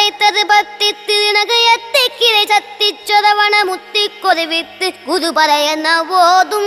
കുലൈത്തത് പത്തിത്തിണകയത്തെ കിളി ചത്തിച്ചൊതവണ മുത്തിക്കൊതുവിത്ത് കുതുപറയെന്ന ഓതും.